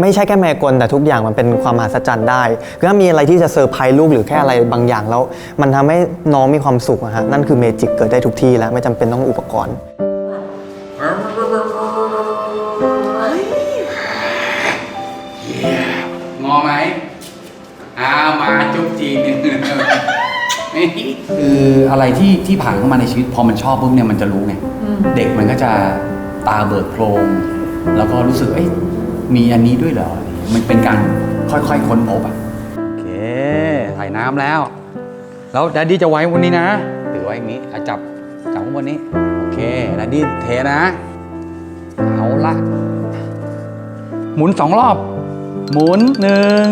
ไม่ใช่แค่แมากลแต่ทุกอย่างมันเป็นความมหัศจรรย์ได้คือถ้ามีอะไรที่จะเซอร์ไพรส์ลูกหรือแค่อะไรบางอย่างแล้ว มันทำให้น้องมีความสุขอะฮะนั่นคือเมจิกเกิดได้ทุกที่แล้ว ไม่จำเป็นต้องอุปกรณ์ งอไหมอ้าวมาจุ๊บจีนเนี่ยคืออะไรที่ที่ผ่านเข้ามาในชีวิต พอมันชอบปุ๊บเนี่ยมันจะรู้ไงเด็กมันก็จะตาเบิกโพลงแล้วก็รู้สึกเอ้ย มีอันนี้ด้วยเหรอ มันเป็นการค่อยๆค้นพบอะโอเคถ่ายน้ำแล้ว แล้วดัดดี้จะไว้วันนี้นะถือไว้อย่างนี้อะจับจับข้างบนนี้ โอเคดัดดี้เทนะ เอาละหมุนสองรอบ หมุนหนึ่ง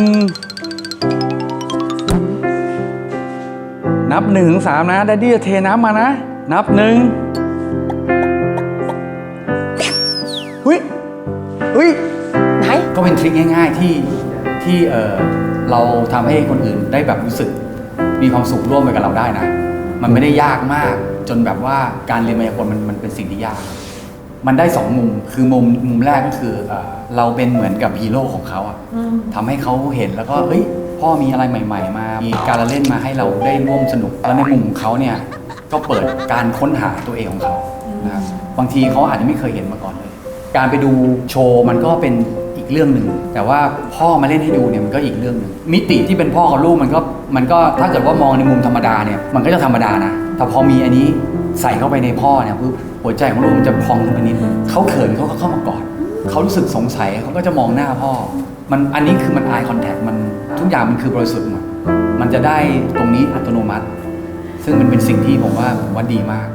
นับหนึ่งถึงสามนะดัดดี้จะเทน้ำมานะ นับหนึ่ง ก็เป็นทริคง่าย ๆที่ที่เออเราทำให้คนอื่นได้แบบรู้สึกมีความสุขร่วมไปกับเราได้นะ มันไม่ได้ยากมากจนแบบว่าการเรียนมายากลมันมันเป็นสิ่งที่ยาก มันได้สองมุมคือมุมมุมแรกก็คือเออเราเป็นเหมือนกับฮีโร่ของเขาอะทำให้เขาเห็นแล้วก็เฮ้ยพ่อมีอะไรใหม่ ๆ มา มีการละเล่นมาให้เราได้ร่วมสนุก แล้วในมุมของเขาเนี่ยก็เปิดการค้นหาตัวเองของเขานะครับบางทีเขาอาจจะไม่เคยเห็นมาก่อนเลย การไปดูโชว์มันก็เป็นอีก เรื่องหนึ่งแต่ว่าพ่อมาเล่นให้ดูเนี่ยมันก็อีกเรื่องหนึ่งมิติที่เป็นพ่อกับลูกมันก็มันก็ถ้าเกิดว่ามองในมุมธรรมดาเนี่ยมันก็จะธรรมดานะแต่พอมีอันนี้ใส่เข้าไปในพ่อเนี่ยปุ๊บหัวใจของลูกมันจะพองขึ้นไปนิดเขาเขินเขาก็เข้ามากอดเขารู้สึกสงสัยเขาก็จะมองหน้าพ่อ มันอันนี้คือมัน eye contact มันทุกอย่างมันคือบริสุทธิ์หมดมันจะได้ตรงนี้อัตโนมัติ ซึ่งมันเป็นสิ่งที่ผมว่าผมว่าดีมาก